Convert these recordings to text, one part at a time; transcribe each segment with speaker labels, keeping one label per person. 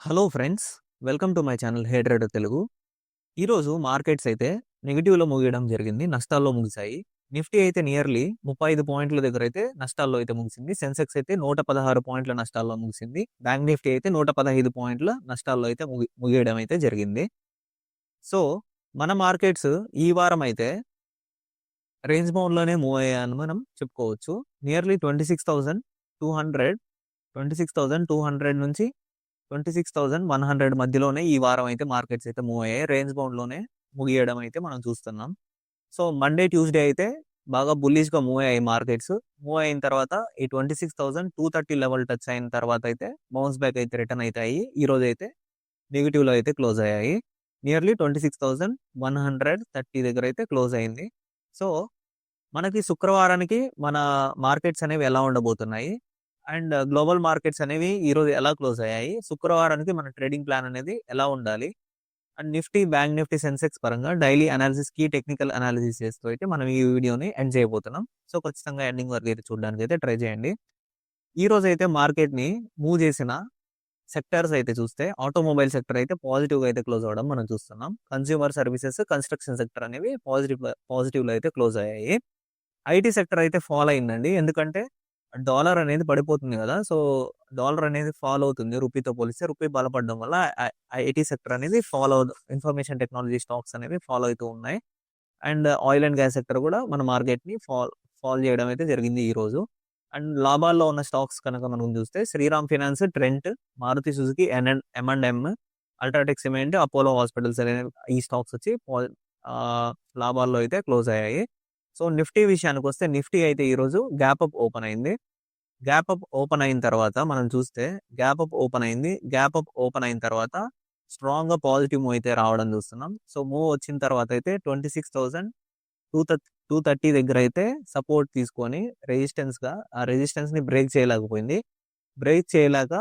Speaker 1: Hello friends welcome to my channel hey Telugu. ఈరోజు markets అయితే నెగిటివ్లో ముగియడం జరిగింది నష్టాల్లో ముగిశాయి. నిఫ్టీ అయితే నియర్లీ ముప్పై ఐదు పాయింట్ల దగ్గర అయితే నష్టాల్లో అయితే ముగిసింది. సెన్సెక్స్ అయితే నూట పదహారు పాయింట్ల నష్టాల్లో ముగిసింది. బ్యాంక్ నిఫ్టీ అయితే నూట పదహైదు పాయింట్ల నష్టాల్లో అయితే ముగి ముగియడం అయితే జరిగింది. సో మన మార్కెట్స్ ఈ వారం అయితే రేంజ్ బౌండ్లోనే మూవ్ అయ్యాయని మనం చెప్పుకోవచ్చు. Nearly twenty six thousand two hundred twenty six thousand two hundred నుంచి twenty six thousand one hundred మధ్యలోనే ఈ వారం అయితే మార్కెట్స్ అయితే మూవ్ అయ్యాయి. రేంజ్ బౌండ్లోనే ముగియడం అయితే మనం చూస్తున్నాం. సో మండే ట్యూస్డే అయితే బాగా బుల్లిష్గా మూవ్ అయ్యాయి మార్కెట్స్. మూవ్ అయిన తర్వాత ఈ twenty six thousand two thirty level touch అయిన తర్వాత అయితే బౌన్స్ బ్యాక్ అయితే రిటర్న్ అవుతాయి ఈ రోజు అయితే నెగిటివ్లో అయితే క్లోజ్ అయ్యాయి. Nearly twenty six thousand one hundred thirty దగ్గర అయితే క్లోజ్ అయింది. సో మనకి శుక్రవారానికి మన మార్కెట్స్ అనేవి ఎలా ఉండబోతున్నాయి? అండ్ గ్లోబల్ మార్కెట్స్ అనేవి ఈరోజు ఎలా క్లోజ్ అయ్యాయి? శుక్రవారానికి మన ట్రేడింగ్ ప్లాన్ అనేది ఎలా ఉండాలి? And Nifty bank Nifty Sensex పరంగా డైలీ అనాలిసిస్కి టెక్నికల్ అనాలిసిస్ చేస్తూ అయితే మనం ఈ వీడియోని ఎండ్ చేయబోతున్నాం. సో ఖచ్చితంగా ఎండింగ్ వరకు అయితే చూడడానికి అయితే ట్రై చేయండి. ఈ రోజు అయితే మార్కెట్ని మూవ్ చేసిన సెక్టర్స్ అయితే చూస్తే ఆటోమొబైల్ సెక్టర్ అయితే పాజిటివ్గా అయితే క్లోజ్ అవ్వడం మనం చూస్తున్నాం. కన్స్యూమర్ సర్వీసెస్ కన్స్ట్రక్షన్ సెక్టర్ అనేవి పాజిటివ్ పాజిటివ్లో అయితే క్లోజ్ అయ్యాయి. ఐటీ సెక్టర్ అయితే ఫాలో అయిందండి. ఎందుకంటే డాలర్ అనేది పడిపోతుంది కదా! సో డాలర్ అనేది ఫాలో అవుతుంది. రూపీతో పోలిస్తే రూపీ బలపడడం వల్ల ఐటీ సెక్టర్ అనేది ఫాలో ఇన్ఫర్మేషన్ టెక్నాలజీ స్టాక్స్ అనేవి ఫాలో అవుతూ ఉన్నాయి. And oil and gas sector కూడా మన మార్కెట్ని ఫాల్ ఫాల్ చేయడం అయితే జరిగింది ఈరోజు అండ్ లాభాల్లో ఉన్న స్టాక్స్ కనుక మనం చూస్తే Shriram finance Trent Maruti Suzuki N and M and M UltraTech cement Apollo hospitals అనే ఈ స్టాక్స్ వచ్చి లాభాల్లో అయితే క్లోజ్ అయ్యాయి. సో నిఫ్టీ విషయానికి వస్తే నిఫ్టీ అయితే ఈరోజు గ్యాప్ అప్ ఓపెన్ అయింది. గ్యాప్ అప్ ఓపెన్ అయిన తర్వాత మనం చూస్తే గ్యాప్ అప్ ఓపెన్ అయింది. గ్యాప్ అప్ ఓపెన్ అయిన తర్వాత స్ట్రాంగ్గా పాజిటివ్ మూవ్ అయితే రావడం చూస్తున్నాం. సో మూవ్ వచ్చిన తర్వాత అయితే twenty six thousand two two thirty దగ్గర అయితే సపోర్ట్ తీసుకొని రెసిస్టెన్స్గా ఆ రెసిస్టెన్స్ని బ్రేక్ చేయలేకపోయింది. బ్రేక్ చేయలేక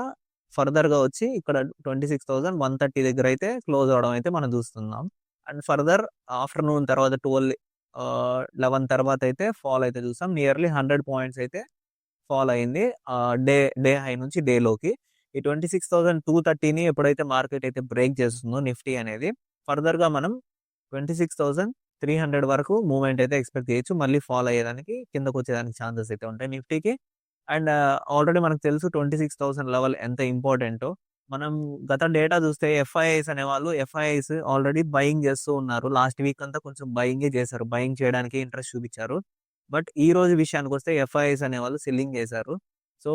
Speaker 1: ఫర్దర్గా వచ్చి ఇక్కడ twenty six thousand one thirty దగ్గర అయితే క్లోజ్ అవడం అయితే మనం చూస్తున్నాం. అండ్ ఫర్దర్ ఆఫ్టర్నూన్ తర్వాత ట్వెల్వ్ లెవెన్ తర్వాత అయితే ఫాల్ అయితే చూసాం. నియర్లీ హండ్రెడ్ పాయింట్స్ అయితే ఫాల్ అయింది డే డే హై నుంచి డేలోకి ఈ ట్వంటీ సిక్స్ థౌసండ్ టూ థర్టీని ఎప్పుడైతే మార్కెట్ అయితే బ్రేక్ చేస్తుందో నిఫ్టీ అనేది ఫర్దర్గా మనం twenty six thousand three hundred వరకు మూమెంట్ అయితే ఎక్స్పెక్ట్ చేయొచ్చు. మళ్ళీ ఫాల్ అయ్యేదానికి కిందకు వచ్చేదానికి ఛాన్సెస్ అయితే ఉంటాయి నిఫ్టీకి. అండ్ ఆల్రెడీ మనకు తెలుసు ట్వంటీ సిక్స్ థౌసండ్ లెవెల్ ఎంత ఇంపార్టెంటో. మనం గత డేటా చూస్తే ఎఫ్ఐఐస్ అనే వాళ్ళు ఎఫ్ఐఐస్ ఆల్రెడీ బయింగ్ చేస్తూ ఉన్నారు. లాస్ట్ వీక్ అంతా కొంచెం బయింగే చేశారు. బయింగ్ చేయడానికి ఇంట్రెస్ట్ చూపించారు. బట్ ఈ రోజు విషయానికి వస్తే ఎఫ్ఐఐస్ అనే వాళ్ళు సెల్లింగ్ చేశారు. సో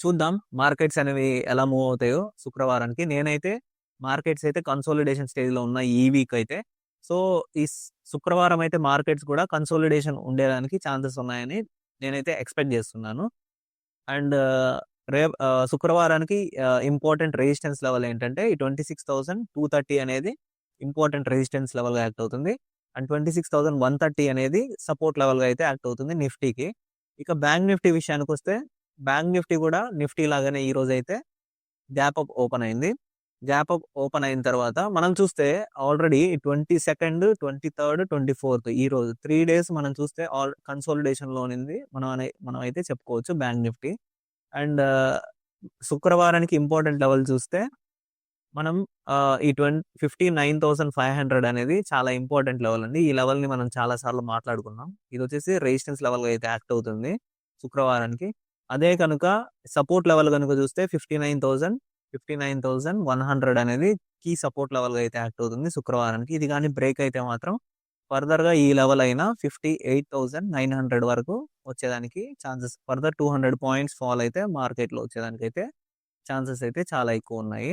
Speaker 1: చూద్దాం మార్కెట్స్ అనేవి ఎలా మూవ్ అవుతాయో శుక్రవారానికి. నేనైతే మార్కెట్స్ అయితే కన్సోలిడేషన్ స్టేజ్లో ఉన్న ఈ వీక్ అయితే. సో ఈ శుక్రవారం అయితే మార్కెట్స్ కూడా కన్సోలిడేషన్ ఉండేదానికి ఛాన్సెస్ ఉన్నాయని నేనైతే ఎక్స్పెక్ట్ చేస్తున్నాను. అండ్ రే శుక్రవారానికి ఇంపార్టెంట్ రెసిస్టెన్స్ లెవెల్ ఏంటంటే ఈ twenty six thousand two thirty అనేది ఇంపార్టెంట్ రెసిస్టెన్స్ లెవెల్గా యాక్ట్ అవుతుంది. And twenty six thousand one thirty అనేది సపోర్ట్ లెవెల్గా అయితే యాక్ట్ అవుతుంది నిఫ్టీకి. ఇక బ్యాంక్ నిఫ్టీ విషయానికి వస్తే బ్యాంక్ నిఫ్టీ కూడా నిఫ్టీ లాగానే ఈ రోజు అయితే గ్యాప్ అప్ ఓపెన్ అయింది. గ్యాప్ అప్ ఓపెన్ అయిన తర్వాత మనం చూస్తే already twenty second twenty third twenty fourth ఈ రోజు త్రీ డేస్ మనం చూస్తే ఆల్ కన్సోలిడేషన్లో ఉంది మనం అనే మనం అయితే చెప్పుకోవచ్చు బ్యాంక్ నిఫ్టీ. అండ్ శుక్రవారానికి ఇంపార్టెంట్ లెవెల్ చూస్తే మనం ఈ twenty fifty nine thousand five hundred అనేది చాలా ఇంపార్టెంట్ లెవెల్ అండి. ఈ లెవెల్ని మనం చాలా సార్లు మాట్లాడుకున్నాం. ఇది వచ్చేసి రెసిస్టెన్స్ లెవెల్గా అయితే యాక్ట్ అవుతుంది శుక్రవారానికి. అదే కనుక సపోర్ట్ లెవెల్ కనుక చూస్తే fifty nine thousand fifty nine thousand one hundred అనేది కీ సపోర్ట్ లెవెల్గా అయితే యాక్ట్ అవుతుంది శుక్రవారానికి. ఇది కానీ బ్రేక్ అయితే మాత్రం ఫర్దర్గా ఈ లెవెల్ అయినా fifty eight thousand nine hundred వరకు వచ్చేదానికి chances further two hundred points fall అయితే మార్కెట్లో వచ్చేదానికైతే వచ్చేదానికి అయితే ఛాన్సెస్ అయితే చాలా ఎక్కువ ఉన్నాయి.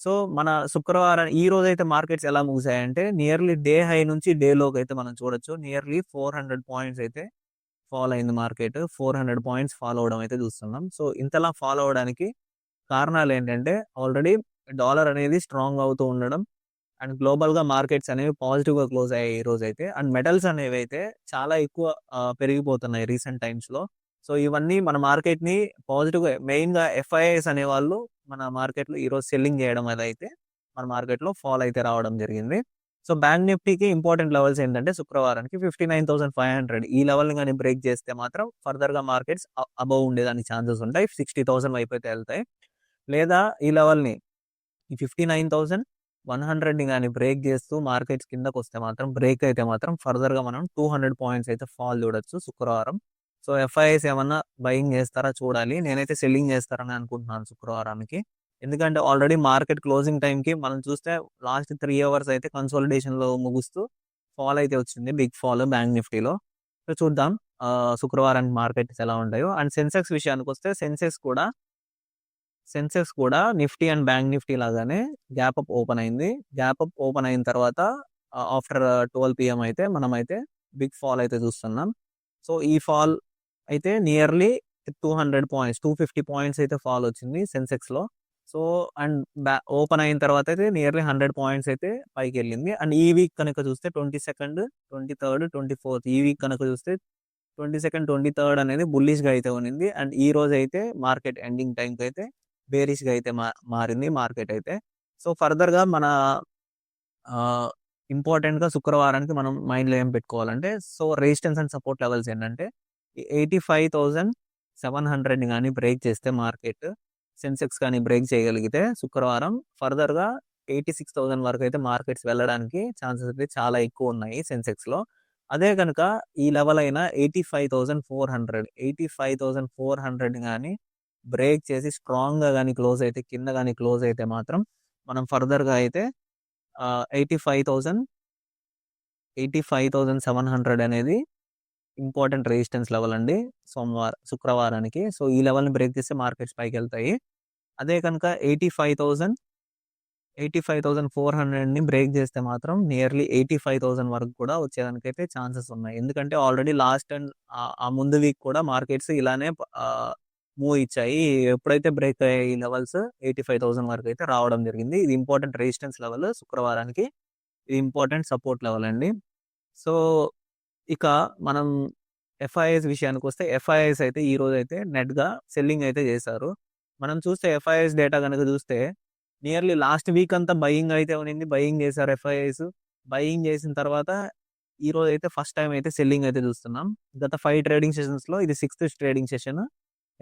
Speaker 1: సో మన శుక్రవారం ఈ రోజు అయితే మార్కెట్స్ ఎలా ముగిసాయంటే నియర్లీ డే హై నుంచి డే లోకి అయితే మనం చూడొచ్చు. నియర్లీ ఫోర్ హండ్రెడ్ పాయింట్స్ అయితే ఫాల్ అయింది market. Four hundred points follow అవడం అయితే చూస్తున్నాం. సో ఇంతలా ఫాలో అవడానికి కారణాలు ఏంటంటే ఆల్రెడీ డాలర్ అనేది స్ట్రాంగ్ అవుతూ ఉండడం అండ్ గ్లోబల్గా మార్కెట్స్ అనేవి పాజిటివ్గా క్లోజ్ అయ్యాయి ఈ రోజు అయితే అండ్ మెటల్స్ అనేవి అయితే చాలా ఎక్కువ పెరిగిపోతున్నాయి రీసెంట్ టైమ్స్లో. సో ఇవన్నీ మన మార్కెట్ని పాజిటివ్గా పాజిటివ్గా ఎఫ్ఐఎస్ అనే వాళ్ళు మన మార్కెట్లో ఈరోజు సెల్లింగ్ చేయడం వల్ల అయితే మన మార్కెట్లో ఫాల్ అయితే రావడం జరిగింది. సో బ్యాంక్ నిఫ్టీకి ఇంపార్టెంట్ లెవెల్స్ ఏంటంటే శుక్రవారానికి fifty nine thousand five hundred ఈ లెవెల్ కానీ బ్రేక్ చేస్తే మాత్రం ఫర్దర్గా మార్కెట్స్ అబవ్ ఉండేదానికి ఛాన్సెస్ ఉంటాయి. సిక్స్టీ థౌసండ్ అయిపోతే వెళ్తాయి. లేదా ఈ లెవెల్ని ఈ ఫిఫ్టీ నైన్ థౌసండ్ వన్ హండ్రెడ్ని కానీ బ్రేక్ చేస్తూ మార్కెట్స్ కిందకు వస్తే మాత్రం బ్రేక్ అయితే మాత్రం ఫర్దర్గా మనం టూ హండ్రెడ్ పాయింట్స్ అయితే ఫాల్ చూడొచ్చు శుక్రవారం. సో ఎఫ్ఐఎస్ ఏమన్నా బయింగ్ చేస్తారా చూడాలి. నేనైతే సెల్లింగ్ చేస్తారని అనుకుంటున్నాను శుక్రవారానికి. ఎందుకంటే ఆల్రెడీ మార్కెట్ క్లోజింగ్ టైంకి మనం చూస్తే లాస్ట్ త్రీ అవర్స్ అయితే కన్సోలిడేషన్లో ముగుస్తూ ఫాల్ అయితే వచ్చింది. బిగ్ ఫాల్ బ్యాంక్ నిఫ్టీలో. సో చూద్దాం. శుక్రవారానికి మార్కెట్స్ ఎలా ఉంటాయో. అండ్ సెన్సెక్స్ విషయానికి వస్తే సెన్సెక్స్ కూడా సెన్సెక్స్ కూడా నిఫ్టీ అండ్ బ్యాంక్ నిఫ్టీ లాగానే గ్యాప్ అప్ ఓపెన్ అయింది. గ్యాప్ అప్ ఓపెన్ అయిన తర్వాత ఆఫ్టర్ ట్వెల్వ్ పిఎం అయితే మనం అయితే బిగ్ ఫాల్ అయితే చూస్తున్నాం. సో ఈ ఫాల్ అయితే nearly two hundred points two fifty points అయితే ఫాల్ వచ్చింది సెన్సెక్స్లో సో అండ్ బ్యా ఓపెన్ అయిన తర్వాత అయితే నియర్లీ హండ్రెడ్ పాయింట్స్ అయితే పైకి వెళ్ళింది. అండ్ ఈ వీక్ కనుక చూస్తే twenty second twenty third twenty fourth ఈ వీక్ కనుక చూస్తే ట్వంటీ సెకండ్ ట్వంటీ థర్డ్ అనేది బుల్లిష్గా అయితే ఉన్నింది. అండ్ ఈ రోజు అయితే మార్కెట్ ఎండింగ్ టైంకి అయితే బేరిష్గా గా అయితే మా మారింది మార్కెట్ అయితే. సో ఫర్దర్గా మన ఇంపార్టెంట్గా శుక్రవారానికి మనం మైండ్లో ఏం పెట్టుకోవాలంటే so resistance and support levels ఏంటంటే eighty five thousand seven hundred కానీ బ్రేక్ చేస్తే మార్కెట్ సెన్సెక్స్ కానీ బ్రేక్ చేయగలిగితే శుక్రవారం ఫర్దర్గా ఎయిటీ సిక్స్ థౌసండ్ వరకు అయితే మార్కెట్స్ వెళ్ళడానికి ఛాన్సెస్ అయితే చాలా ఎక్కువ ఉన్నాయి సెన్సెక్స్లో అదే కనుక ఈ లెవెల్ అయిన eighty five thousand four hundred eighty five thousand four hundred కానీ బ్రేక్ చేసి స్ట్రాంగ్గా కానీ క్లోజ్ అయితే కింద కానీ క్లోజ్ అయితే మాత్రం మనం ఫర్దర్గా అయితే eighty five thousand eighty five thousand seven hundred అనేది ఇంపార్టెంట్ రెసిస్టెన్స్ లెవెల్ అండి సోమవారం శుక్రవారానికి. సో ఈ లెవెల్ని బ్రేక్ చేస్తే మార్కెట్స్ పైకి వెళ్తాయి అదే కనుక eighty five thousand eighty five thousand four హండ్రెడ్ని break చేస్తే మాత్రం నియర్లీ ఎయిటీ ఫైవ్ థౌసండ్ వరకు కూడా వచ్చేదానికైతే ఛాన్సెస్ ఉన్నాయి. ఎందుకంటే ఆల్రెడీ లాస్ట్ అండ్ ఆ ముందు వీక్ కూడా మార్కెట్స్ ఇలానే మూవ్ ఇచ్చాయి. ఎప్పుడైతే బ్రేక్ అయ్యాయి ఈ లెవెల్స్ ఎయిటీ ఫైవ్ థౌసండ్ వరకు అయితే రావడం జరిగింది. ఇది ఇంపార్టెంట్ రెసిస్టెన్స్ లెవెల్ శుక్రవారానికి. ఇది ఇంపార్టెంట్ సపోర్ట్ లెవెల్ అండి. సో ఇక మనం ఎఫ్ఐఎస్ విషయానికి వస్తే ఎఫ్ఐఎస్ అయితే ఈ రోజు అయితే నెట్గా సెల్లింగ్ అయితే చేశారు. మనం చూస్తే ఎఫ్ఐఎస్ డేటా కనుక చూస్తే నియర్లీ లాస్ట్ వీక్ అంతా బయింగ్ అయితే ఉన్నింది. బయింగ్ చేశారు ఎఫ్ఐఎస్. బయింగ్ చేసిన తర్వాత ఈ రోజు అయితే ఫస్ట్ టైం అయితే సెల్లింగ్ అయితే చూస్తున్నాం. గత ఫైవ్ ట్రేడింగ్ సెషన్స్లో ఇది సిక్స్త్ ట్రేడింగ్ సెషన్.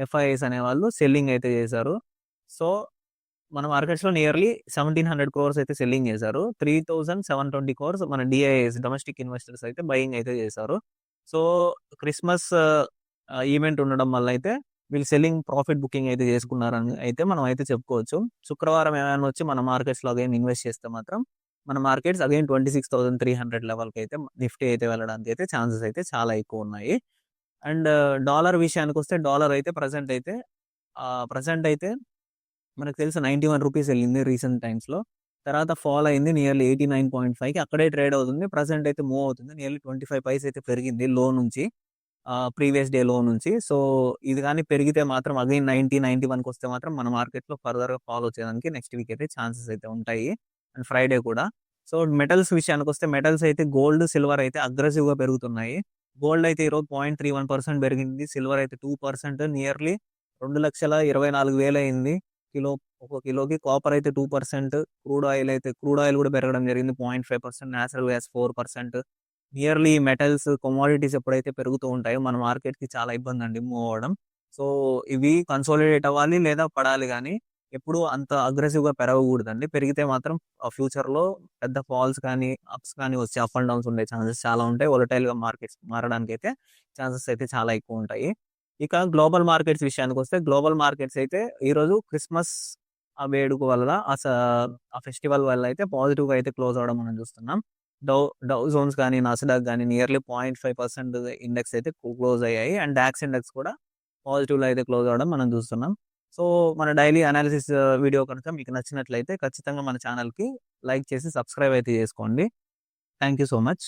Speaker 1: ఎఫ్ఐఎస్ అనే వాళ్ళు సెల్లింగ్ అయితే చేశారు. సో మన మార్కెట్స్లో నియర్లీ సెవెంటీన్ హండ్రెడ్ కోర్స్ అయితే సెల్లింగ్ చేశారు. Three thousand seven twenty crores మన డిఐఎస్ డొమెస్టిక్ ఇన్వెస్టర్స్ అయితే బయింగ్ అయితే చేశారు. సో క్రిస్మస్ ఈవెంట్ ఉండడం వల్ల అయితే వీళ్ళు సెల్లింగ్ ప్రాఫిట్ బుకింగ్ అయితే చేసుకున్నారని అయితే మనం అయితే చెప్పుకోవచ్చు. శుక్రవారం ఏమైనా వచ్చి మన మార్కెట్స్లో అగైన్ ఇన్వెస్ట్ చేస్తే మాత్రం మన markets again twenty six thousand three hundred లెవెల్కి అయితే నిఫ్టీ అయితే వెళ్ళడానికి అయితే ఛాన్సెస్ అయితే చాలా ఎక్కువ ఉన్నాయి. అండ్ డాలర్ విషయానికి వస్తే డాలర్ అయితే ప్రజెంట్ అయితే ప్రజెంట్ అయితే మనకు తెలుసు నైంటీ వన్ రూపీస్ వెళ్ళింది రీసెంట్ టైమ్స్లో. తర్వాత ఫాల్ అయింది నియర్లీ ఎయిటీ నైన్ పాయింట్ ఫైవ్కి. అక్కడే ట్రేడ్ అవుతుంది. ప్రజెంట్ అయితే మూవ్ అవుతుంది. నియర్లీ ట్వంటీ ఫైవ్ పైస్ అయితే పెరిగింది లో నుంచి ప్రీవియస్ డే లో నుంచి. సో ఇది కానీ పెరిగితే మాత్రం అగైన్ నైంటీ నైంటీ వన్కి వస్తే మాత్రం మన మార్కెట్లో ఫర్దర్గా ఫాల్ వచ్చేదానికి నెక్స్ట్ వీక్ అయితే ఛాన్సెస్ అయితే ఉంటాయి. అండ్ ఫ్రైడే కూడా. సో మెటల్స్ విషయానికి వస్తే మెటల్స్ అయితే గోల్డ్ సిల్వర్ అయితే అగ్రెసివ్గా పెరుగుతున్నాయి. గోల్డ్ అయితే ఈరోజు పాయింట్ త్రీ వన్ పర్సెంట్ పెరిగింది. సిల్వర్ అయితే టూ పర్సెంట్ నియర్లీ రెండు లక్షల ఇరవై నాలుగు వేలు అయింది. కిలో ఒక కిలోకి కాపర్ అయితే టూ పర్సెంట్ క్రూడ్ ఆయిల్ అయితే క్రూడ్ ఆయిల్ కూడా పెరగడం జరిగింది. Point five percent natural gas four percent. Nearly metals commodities ఎప్పుడైతే పెరుగుతూ ఉంటాయో మన మార్కెట్కి చాలా ఇబ్బంది అండి మూవ్ అవ్వడం. సో ఇవి కన్సోలిడేట్ అవ్వాలి లేదా పడాలి కానీ ఎప్పుడు అంత అగ్రెసివ్గా పెరగకూడదండి. పెరిగితే మాత్రం ఫ్యూచర్లో పెద్ద ఫాల్స్ కానీ అప్స్ కానీ వచ్చి అప్ అండ్ డౌన్స్ ఉండే ఛాన్సెస్ చాలా ఉంటాయి. ఒలటైల్గా మార్కెట్స్ మారడానికి అయితే ఛాన్సెస్ అయితే చాలా ఎక్కువ ఉంటాయి. ఇక గ్లోబల్ మార్కెట్స్ విషయానికి వస్తే గ్లోబల్ మార్కెట్స్ అయితే ఈ రోజు క్రిస్మస్ ఆ వేడుక వల్ల ఆ స- ఆ ఫెస్టివల్ వల్ల అయితే పాజిటివ్గా అయితే క్లోజ్ అవడం మనం చూస్తున్నాం. డౌ డౌ జోన్స్ కానీ నాసిడాక్ కానీ nearly point five percent index అయితే క్లోజ్ అయ్యాయి. అండ్ డాక్స్ ఇండెక్స్ కూడా పాజిటివ్లో అయితే క్లోజ్ అవడం మనం చూస్తున్నాం. సో మన డైలీ అనాలిసిస్ వీడియో కనుక మీకు నచ్చినట్లయితే ఖచ్చితంగా మన ఛానల్కి లైక్ చేసి సబ్స్క్రైబ్ అయితే చేసుకోండి. Thank you so much.